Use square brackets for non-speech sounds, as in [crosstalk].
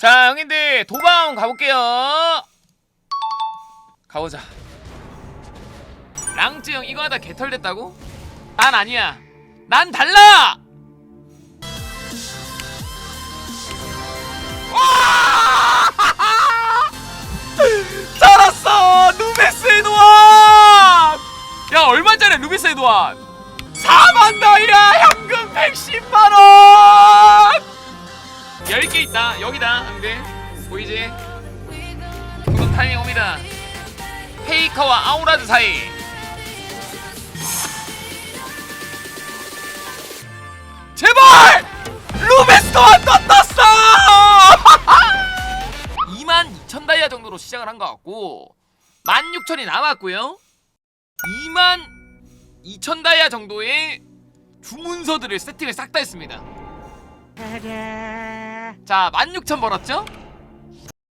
자 형님들 도방 가볼게요. 가보자. 랑쯔 형 이거 하다 개털됐다고? 난 아니야. 난 달라! 와! [laughs] 살았어! 누베스 에드완! 야 얼마짜리 루비스 에드완? 4만 다이아 10개 있다. 여기다. 형들 보이지? 구독 타이밍 옵니다. 페이커와 아우라드 사이. 제발! 루베스토한 또 떴어! 22,000 다이아 정도로 시작을 한 것 같고 16,000이 남았고요. 22,000 다이아 정도의 주문서들을 세팅을 싹 다 했습니다 자 16,000 벌었죠?